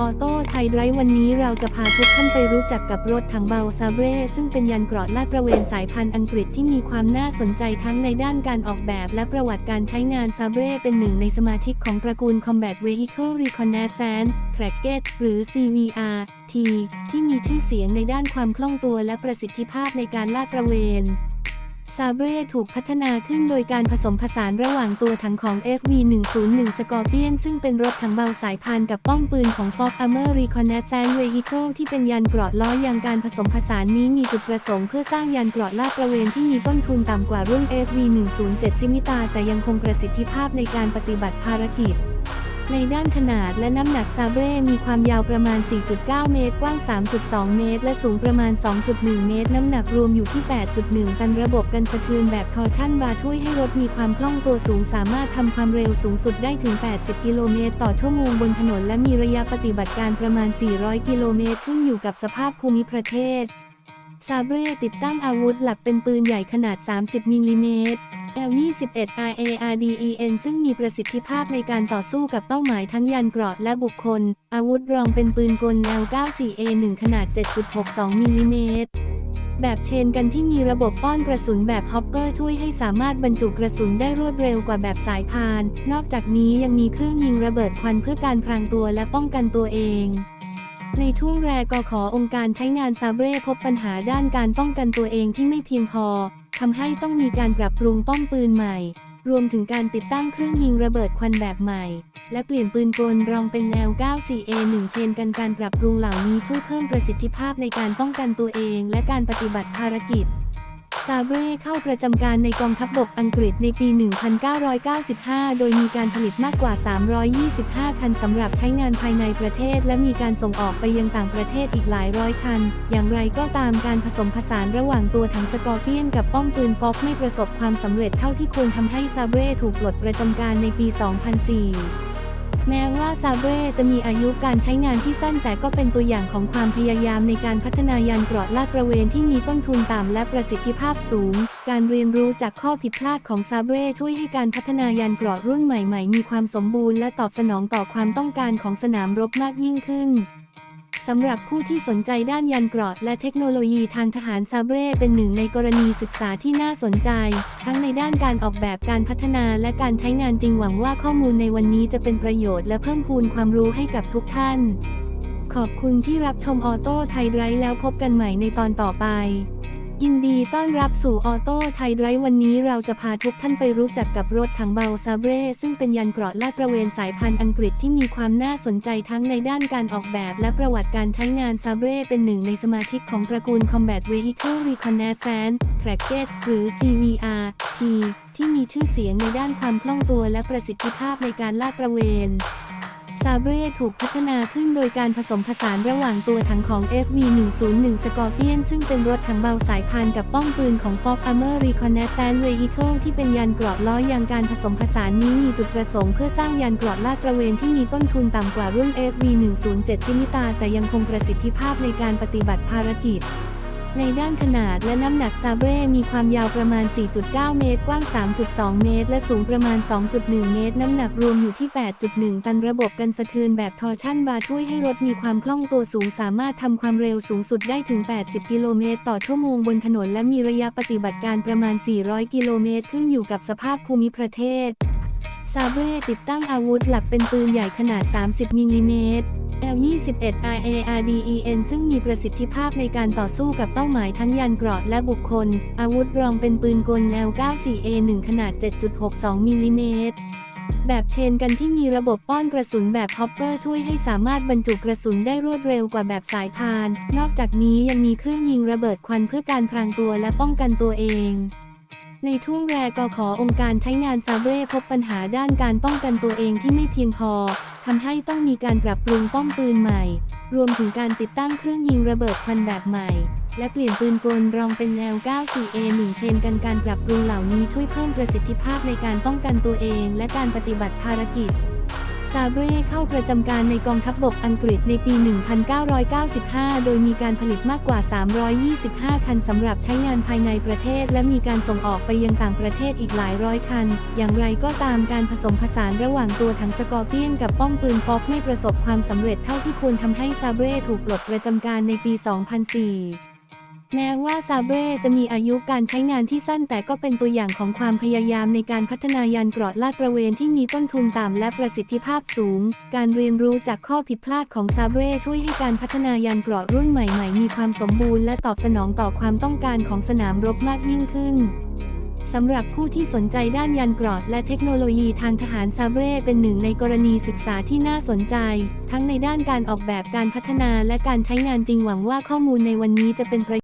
ออโต้ไทยไรฟ์วันนี้เราจะพาทุกท่านไปรู้จักกับรถถังเบาซาเบรซึ่งเป็นยันเกราะลาดตระเวนสายพันธุ์อังกฤษที่มีความน่าสนใจทั้งในด้านการออกแบบและประวัติการใช้งานซาเบรเป็นหนึ่งในสมาชิกของตระกูล Combat Vehicle Reconnaissance Target หรือ CVR T ที่มีชื่อเสียงในด้านความคล่องตัวและประสิทธิภาพในการลาดตระเวน ซาเบรถูกพัฒนาขึ้นโดยการผสมผสานระหว่างตัวถังของ FV101 Scorpion ซึ่งเป็นรถถังเบาสายพานกับป้องปืนของ Fox Armor Reconnaissance Vehicle ที่เป็นยันเกราะล้อยางการผสมผสานนี้มีจุดประสงค์เพื่อสร้างยันเกราะลาดตระเวนที่มีต้นทุนต่ำกว่ารุ่น FV107 ซิมิตา แต่ยังคงประสิทธิภาพในการปฏิบัติภารกิจ ในด้านขนาดและน้ำหนักซาเบรมีความยาวประมาณ 4.9 เมตร กว้าง 3.2 เมตร และสูงประมาณ 2.1 เมตร น้ำหนักรวมอยู่ที่ 8.1 ตันระบบกันสะเทือนแบบทอร์ชั่นบาร์ช่วยให้รถมีความคล่องตัวสูง สามารถทำความเร็วสูงสุดได้ถึง 80 กิโลเมตร ต่อชั่วโมงบนถนน และมีระยะปฏิบัติการประมาณ 400 กิโลเมตร ขึ้นอยู่กับสภาพภูมิประเทศซาเบรติดตั้งอาวุธหลักเป็นปืนใหญ่ขนาด 30 มิลลิเมตร L21 RARDEN ซึ่งมีประสิทธิภาพในการต่อสู้กับเป้าหมายทั้งยันเกราะและบุคคล อาวุธรองเป็นปืนกล L94A1 ขนาด 7.62 มิลลิเมตรแบบเชนกันที่มีระบบป้อนกระสุนแบบฮอปเปอร์ช่วยให้สามารถบรรจุกระสุนได้รวดเร็วกว่าแบบสายพาน นอกจากนี้ยังมีเครื่องยิงระเบิดควันเพื่อการพรางตัวและป้องกันตัวเอง ในช่วงแรกกขอองค์การใช้งานซาเบรพบปัญหาด้านการป้องกันตัวเองที่ไม่เพียงพอ ทำให้ต้องมีการปรับปรุงป้อมปืนใหม่ รวมถึงการติดตั้งเครื่องยิงระเบิดควันแบบใหม่ และเปลี่ยนปืนกลรองเป็นแนว 94A1 เชนกันการปรับปรุงเหล่านี้ช่วยเพิ่มประสิทธิภาพในการป้องกันตัวเอง และการปฏิบัติภารกิจ ซาเบรเข้าประจำการในกองทัพบบกอังกฤษในปี 1995 โดยมีการผลิตมากกว่า 325 คันสำหรับใช้งานภายในประเทศ และมีการส่งออกไปยังต่างประเทศอีกหลายร้อยคัน อย่างไรก็ตามการผสมผสานระหว่างตัวถังสกอร์เปียนกับป้อมปืนฟอกไม่ประสบความสำเร็จเท่าที่ควรทำให้ซาเบรถูกปลดประจำการในปี 2004 แม้ว่าซาเบรจะมีอายุการใช้งานที่สั้นแต่ก็เป็นตัวอย่างของความพยายามในการพัฒนายานเกราะลาดตระเวนที่มีต้นทุนต่ำและประสิทธิภาพสูง การเรียนรู้จากข้อผิดพลาดของซาเบรช่วยให้การพัฒนายานเกราะรุ่นใหม่ ๆ มีความสมบูรณ์และตอบสนองต่อความต้องการของสนามรบมากยิ่งขึ้น สำหรับผู้ที่สนใจด้านยันเกราะและเทคโนโลยีทางทหารซาเบรเป็นหนึ่งในกรณีศึกษาที่น่าสนใจ ทั้งในด้านการออกแบบการพัฒนาและการใช้งานจริงหวังว่าข้อมูลในวันนี้จะเป็นประโยชน์และเพิ่มพูนความรู้ให้กับทุกท่าน ขอบคุณที่รับชมออโต้ไทยไรแล้วพบกันใหม่ในตอนต่อไป ยินดีต้อนรับสู่ออโต้ไทยไดรฟ์วันนี้เราจะพาทุกท่านไปรู้จักกับรถถังเบาซาเบรซึ่งเป็นยันเกราะลาดตระเวนสายพันธุ์อังกฤษที่มีความน่าสนใจทั้งในด้านการออกแบบและประวัติการใช้งานซาเบรเป็นหนึ่งในสมาชิกของตระกูล Combat Vehicle Reconnaissance Target หรือ CVR T ที่มีชื่อเสียงในด้านความคล่องตัวและประสิทธิภาพในการลาดตระเวน ซาเบรถูกพัฒนาขึ้นโดยการผสมผสานระหว่างตัวถังของ FV101 Scorpion ซึ่งเป็นรถถังเบาสายพานกับป้อมปืนของ Fox Armor Reconnaissance Vehicle ที่เป็นยันเกราะล้อยางการผสมผสานนี้มีจุดประสงค์เพื่อสร้างยันเกราะลาดตระเวนที่มีต้นทุนต่ำกว่ารุ่น FV107 ซิมิตาแต่ยังคงประสิทธิภาพในการปฏิบัติภารกิจ ในด้านขนาดและน้ำหนักซาเบรมีความยาวประมาณ 4.9 เมตร กว้าง 3.2 เมตร และสูงประมาณ 2.1 เมตร น้ำหนักรวมอยู่ที่ 8.1 ตันระบบกันสะเทือนแบบทอร์ชั่นบาร์ช่วยให้รถมีความคล่องตัวสูง สามารถทำความเร็วสูงสุดได้ถึง 80 กิโลเมตร ต่อชั่วโมงบนถนน และมีระยะปฏิบัติการประมาณ 400 กิโลเมตร ขึ้นอยู่กับสภาพภูมิประเทศซาเบรติดตั้งอาวุธหลักเป็นปืนใหญ่ขนาด 30 มิลลิเมตร L21 RARDEN ซึ่งมีประสิทธิภาพในการต่อสู้กับเป้าหมายทั้งยันเกราะและบุคคล อาวุธรองเป็นปืนกล L94A1 ขนาด 7.62 มิลลิเมตร แบบเชนกันที่มีระบบป้อนกระสุนแบบฮอปเปอร์ช่วยให้สามารถบรรจุกระสุนได้รวดเร็วกว่าแบบสายพาน นอกจากนี้ยังมีเครื่องยิงระเบิดควันเพื่อการพรางตัวและป้องกันตัวเอง ในช่วงแรกกขอองค์การใช้งานซาเบรพบปัญหาด้านการป้องกันตัวเองที่ไม่เพียงพอทำให้ต้องมีการปรับปรุงป้อมปืนใหม่ รวมถึงการติดตั้งเครื่องยิงระเบิดควันแบบใหม่ และเปลี่ยนปืนกลรองเป็นแนว 94A1 เทนกันการปรับปรุงเหล่านี้ช่วยเพิ่มประสิทธิภาพในการป้องกันตัวเอง และการปฏิบัติภารกิจ ซาเบรเข้าประจำการในกองทัพบบกอังกฤษในปี 1995 โดยมีการผลิตมากกว่า 325 คันสำหรับใช้งานภายในประเทศ และมีการส่งออกไปยังต่างประเทศอีกหลายร้อยคัน อย่างไรก็ตามการผสมผสานระหว่างตัวถังสกอร์เปียนกับป้อมปืนฟอกไม่ประสบความสำเร็จเท่าที่ควรทำให้ซาเบรถูกปลดประจำการในปี 2004 แม้ว่าซาเบร่จะมีอายุการใช้งานที่สั้นแต่ก็เป็นตัวอย่างของความพยายามในการพัฒนายานเกราะลาดตระเวนที่มีต้นทุนต่ำและประสิทธิภาพสูง การเรียนรู้จากข้อผิดพลาดของซาเบร่ช่วยให้การพัฒนายานเกราะรุ่นใหม่ๆ มีความสมบูรณ์และตอบสนองต่อความต้องการของสนามรบมากยิ่งขึ้นสำหรับผู้ที่สนใจด้านยานเกราะและเทคโนโลยีทางทหารซาเบร่เป็นหนึ่งในกรณีศึกษาที่น่าสนใจ ทั้งในด้านการออกแบบการพัฒนาและการใช้งานจริงหวังว่าข้อมูลในวันนี้จะเป็นประ